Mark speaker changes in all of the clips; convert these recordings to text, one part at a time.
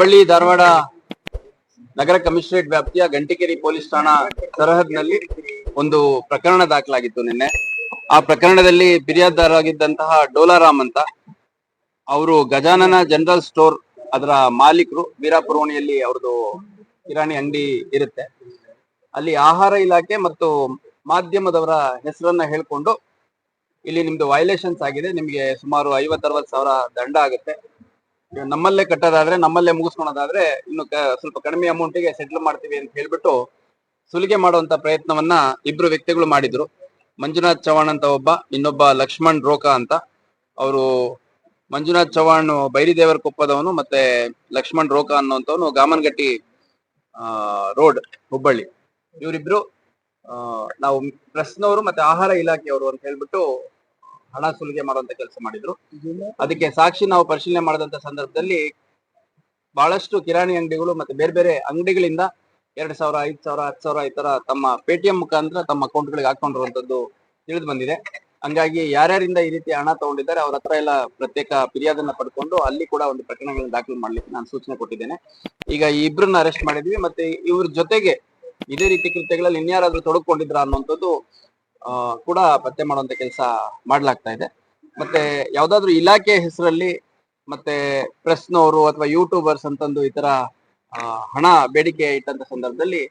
Speaker 1: ಹುಬ್ಬಳ್ಳಿ, ಧಾರವಾಡ ನಗರ commissionerate ವ್ಯಾಪ್ತಿಯ Gantikeri police ಠಾಣಾ ಸರಹದ್ನಲ್ಲಿ ಒಂದು ಪ್ರಕರಣ ದಾಖಲಾಗಿತ್ತು ನಿನ್ನೆ. ಆ ಪ್ರಕರಣದಲ್ಲಿ ಫಿರ್ಯಾದಾರಾಗಿದ್ದಂತಹ ಡೋಲಾರಾಮ್ ಅಂತ ಅವರು ಗಜಾನನ ಜನರಲ್ ಸ್ಟೋರ್ ಅದರ ಮಾಲೀಕರು ವೀರಾಪುರವಣಿಯಲ್ಲಿ ಅವ್ರದ್ದು ಕಿರಾಣಿ ಅಂಗಡಿ ಇರುತ್ತೆ. ಅಲ್ಲಿ ಆಹಾರ ಇಲಾಖೆ ಮತ್ತು ಮಾಧ್ಯಮದವರ ಹೆಸರನ್ನ ಹೇಳ್ಕೊಂಡು ಇಲ್ಲಿ ನಿಮ್ದು ವೈಲೇಷನ್ಸ್ ಆಗಿದೆ. ನಿಮ್ಗೆ ಸುಮಾರು ಐವತ್ತರವತ್ತು ಸಾವಿರ ದಂಡ ಆಗುತ್ತೆ. ನಮ್ಮಲ್ಲೇ ಕಟ್ಟೋದಾದ್ರೆ, ನಮ್ಮಲ್ಲೇ ಮುಗಿಸ್ಕೊಳೋದಾದ್ರೆ ಇನ್ನು ಸ್ವಲ್ಪ ಕಡಿಮೆ ಅಮೌಂಟಿಗೆ ಸೆಟ್ಲ್ ಮಾಡ್ತೀವಿ ಅಂತ ಹೇಳ್ಬಿಟ್ಟು ಸುಲಿಗೆ ಮಾಡುವಂತ ಪ್ರಯತ್ನವನ್ನ ಇಬ್ರು ವ್ಯಕ್ತಿಗಳು ಮಾಡಿದ್ರು. ಮಂಜುನಾಥ್ ಚವಾಣ್ ಅಂತ ಒಬ್ಬ, ಇನ್ನೊಬ್ಬ ಲಕ್ಷ್ಮಣ್ ರೋಕಾ ಅಂತ. ಅವರು ಮಂಜುನಾಥ್ ಚವಾಣ್ ಬೈರಿದೇವರ ಕೊಪ್ಪದವನು ಮತ್ತೆ ಲಕ್ಷ್ಮಣ್ ರೋಕಾ ಅನ್ನುವಂಥವನು ಆ, ರೋಡ್, ಹುಬ್ಬಳ್ಳಿ. ಇವರಿಬ್ರು ನಾವು ಪ್ರೆಸ್ನವರು ಮತ್ತೆ ಆಹಾರ ಇಲಾಖೆಯವರು ಅಂತ ಹೇಳ್ಬಿಟ್ಟು ಹಣ ಸುಲಿಗೆ ಮಾಡುವಂತ ಕೆಲಸ ಮಾಡಿದ್ರು. ಅದಕ್ಕೆ ಸಾಕ್ಷಿ ನಾವು ಪರಿಶೀಲನೆ ಮಾಡಿದಂತ ಸಂದರ್ಭದಲ್ಲಿ ಬಹಳಷ್ಟು ಕಿರಾಣಿ ಅಂಗಡಿಗಳು ಮತ್ತೆ ಬೇರೆ ಬೇರೆ ಅಂಗಡಿಗಳಿಂದ ಎರಡ್ ಸಾವಿರ ಐದ್ ಸಾವಿರ ಹತ್ತು ಸಾವಿರ ಈ ತರ ತಮ್ಮ ಪೇಟಿಎಂ ಮುಖಾಂತರ ತಮ್ಮ ಅಕೌಂಟ್ ಗಳಿಗೆ ಹಾಕೊಂಡಿರುವಂತದ್ದು ತಿಳಿದು ಬಂದಿದೆ. ಹಂಗಾಗಿ ಯಾರ್ಯಾರಿಂದ ಈ ರೀತಿ ಹಣ ತಗೊಂಡಿದ್ದಾರೆ ಅವ್ರ ಹತ್ರ ಎಲ್ಲ ಪ್ರತ್ಯೇಕ ಫಿರ್ಯಾದನ್ನ ಪಡ್ಕೊಂಡು ಅಲ್ಲಿ ಕೂಡ ಒಂದು ಪ್ರಕರಣಗಳನ್ನ ದಾಖಲು ಮಾಡ್ಲಿಕ್ಕೆ ನಾನು ಸೂಚನೆ ಕೊಟ್ಟಿದ್ದೇನೆ. ಈಗ ಈ ಇಬ್ರನ್ನ ಅರೆಸ್ಟ್ ಮಾಡಿದ್ವಿ ಮತ್ತೆ ಇವ್ರ ಜೊತೆಗೆ ಇದೇ ರೀತಿ ಕೃತ್ಯಗಳಲ್ಲಿ ಇನ್ಯಾರಾದ್ರೂ ತೊಡಕೊಂಡಿದ್ರ ಅನ್ನುವಂಥದ್ದು ಕೂಡ ಪತ್ತೆ ಮಾಡುವಂತ ಕೆಲಸ ಮಾಡ್ಲಾಗ್ತಾ ಇದೆ. ಮತ್ತೆ ಯಾವ್ದಾದ್ರು ಇಲಾಖೆ ಹೆಸರಲ್ಲಿ ಮತ್ತೆ ಪ್ರೆಸ್ನವರು ಅಥವಾ ಯೂಟ್ಯೂಬರ್ಸ್ ಅಂತಂದು ಈ ತರ ಹಣ ಬೇಡಿಕೆ ಇಟ್ಟಂತ ಸಂದರ್ಭದಲ್ಲಿ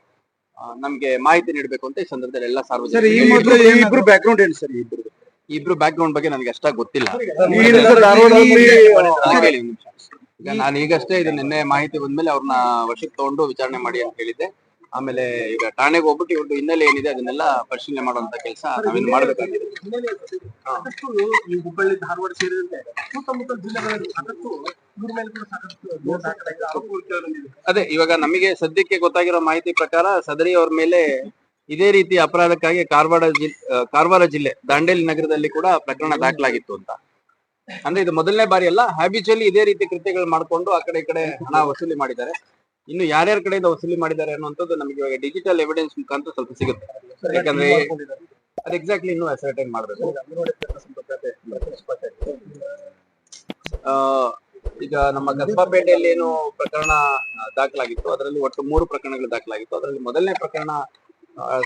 Speaker 1: ನಮ್ಗೆ ಮಾಹಿತಿ ನೀಡಬೇಕು ಅಂತ ಈ ಸಂದರ್ಭದಲ್ಲಿ ಎಲ್ಲ
Speaker 2: ಸರ್ ಈ
Speaker 1: ಸಾರ್ವಜನಿಕ
Speaker 2: ಮೊದಲು ಈ ಇಬ್ರು ಬ್ಯಾಕ್ ಗ್ರೌಂಡ್ ಏನು ಸರ್ ಇಬ್ರು?
Speaker 1: ಇಬ್ರು ಬ್ಯಾಕ್ ಗ್ರೌಂಡ್ ಬಗ್ಗೆ ನನಗೆ ಅಷ್ಟಾಗಿ ಗೊತ್ತಿಲ್ಲ. ಈಗ ನಾನು ಈಗಷ್ಟೇ ಇದು ನಿನ್ನೆ ಮಾಹಿತಿ ಬಂದ್ಮೇಲೆ ಅವ್ರನ್ನ ವಶಕ್ಕೆ ತಗೊಂಡು ವಿಚಾರಣೆ ಮಾಡಿ ಅಂತ ಹೇಳಿದ್ದೆ. ಆಮೇಲೆ ಈಗ ಠಾಣೆಗೆ ಹೋಗ್ಬಿಟ್ಟು ಇವ್ರದ್ದು ಹಿನ್ನೆಲೆ ಏನಿದೆ ಅದನ್ನೆಲ್ಲ ಪರಿಶೀಲನೆ ಮಾಡುವಂತ ಕೆಲಸ ನಾವೇನು ಮಾಡಬೇಕಾಗಿದೆ.
Speaker 3: ಈ ಹುಬ್ಬಳ್ಳಿ ಧಾರವಾಡ ಸೇರಿದಂತೆ ಸುತ್ತಮುತ್ತ ಜಿಲ್ಲೆಗಳಲ್ಲಿ ಸಾಕಷ್ಟು
Speaker 1: ಅದೇ ಇವಾಗ ನಮಗೆ ಸದ್ಯಕ್ಕೆ ಗೊತ್ತಾಗಿರೋ ಮಾಹಿತಿ ಪ್ರಕಾರ ಸದರಿ ಅವ್ರ ಮೇಲೆ ಇದೇ ರೀತಿ ಅಪರಾಧಕ್ಕಾಗಿ ಕಾರವಾರ ಜಿಲ್ಲೆ ಕಾರವಾರ ಜಿಲ್ಲೆ ದಾಂಡೇಲಿ ನಗರದಲ್ಲಿ ಕೂಡ ಪ್ರಕರಣ ದಾಖಲಾಗಿತ್ತು ಅಂತ. ಅಂದ್ರೆ ಇದು ಮೊದಲನೇ ಬಾರಿ ಅಲ್ಲ ಹ್ಯಾಬಿಚುಲಿ ಇದೇ ರೀತಿ ಕೃತ್ಯಗಳು ಮಾಡ್ಕೊಂಡು ಆ ಕಡೆ ಈ ಕಡೆ ಹಣ ವಸೂಲಿ ಮಾಡಿದ್ದಾರೆ. ಇನ್ನು ಯಾರ್ಯಾರ ಕಡೆಯಿಂದ ವಸೂಲಿ ಮಾಡಿದ್ದಾರೆ ಅನ್ನುವಂಥದ್ದು ನಮಗೆ ಇವಾಗ ಡಿಜಿಟಲ್ ಎವಿಡೆನ್ಸ್ ಮುಖಾಂತರ ಸ್ವಲ್ಪ ಸಿಗುತ್ತೆ. ಯಾಕಂದ್ರೆ ಅದು ಎಕ್ಸಾಕ್ಟ್ಲಿ ಇನ್ನು ಅಸರ್ಟೈನ್ ಮಾಡಬೇಕು. ಈಗ ನಮ್ಮ ಕಸ್ಬಾಪೇಟೆಯಲ್ಲಿ ಏನು ಪ್ರಕರಣ ದಾಖಲಾಗಿತ್ತು, ಅದರಲ್ಲಿ ಒಟ್ಟು ಮೂರು ಪ್ರಕರಣಗಳು ದಾಖಲಾಗಿತ್ತು. ಅದರಲ್ಲಿ ಮೊದಲನೇ ಪ್ರಕರಣ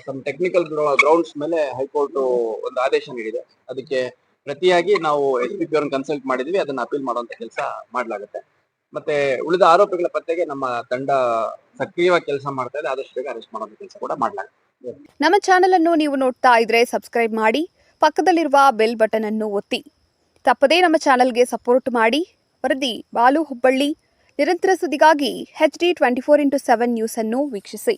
Speaker 1: ಸಮ್ ಟೆಕ್ನಿಕಲ್ ಗ್ರೌಂಡ್ಸ್ ಮೇಲೆ ಹೈಕೋರ್ಟ್ ಒಂದು ಆದೇಶ ನೀಡಿದೆ. ಅದಕ್ಕೆ ಪ್ರತಿಯಾಗಿ ನಾವು ಎಸ್ ಪಿ ಪಿ ಅವ್ರನ್ನ ಕನ್ಸಲ್ಟ್ ಮಾಡಿದ್ವಿ, ಅದನ್ನ ಅಪೀಲ್ ಮಾಡುವಂತ ಕೆಲಸ ಮಾಡ್ಲಾಗುತ್ತೆ. ಮತ್ತೆ ಉಳಿದ ಆರೋಪಿಗಳ ಪತ್ತೆಗೆ ನಮ್ಮ ತಂಡ ಸಕ್ರಿಯವಾಗಿ ಕೆಲಸ ಮಾಡ್ತಾ ಇದೆ. ಆದಷ್ಟು ಬೇಗ ಅರೆಸ್ಟ್ ಮಾಡೋದು ಕೆಲಸ ಕೂಡ ಮಾಡಲಾಗಿದೆ
Speaker 4: ನಮ್ಮ ಚಾನೆಲ್ ಅನ್ನು ನೀವು ನೋಡ್ತಾ ಇದ್ರೆ ಸಬ್ಸ್ಕ್ರೈಬ್ ಮಾಡಿ, ಪಕ್ಕದಲ್ಲಿರುವ ಬೆಲ್ ಬಟನ್ ಅನ್ನು ಒತ್ತಿ. ತಪ್ಪದೇ ನಮ್ಮ ಚಾನೆಲ್ಗೆ ಸಪೋರ್ಟ್ ಮಾಡಿ. ವರದಿ ಬಾಲು ಹುಬ್ಬಳ್ಳಿ. ನಿರಂತರ ಸುದ್ದಿಗಾಗಿ H D twenty four into seven news ಅನ್ನು ವೀಕ್ಷಿಸಿ.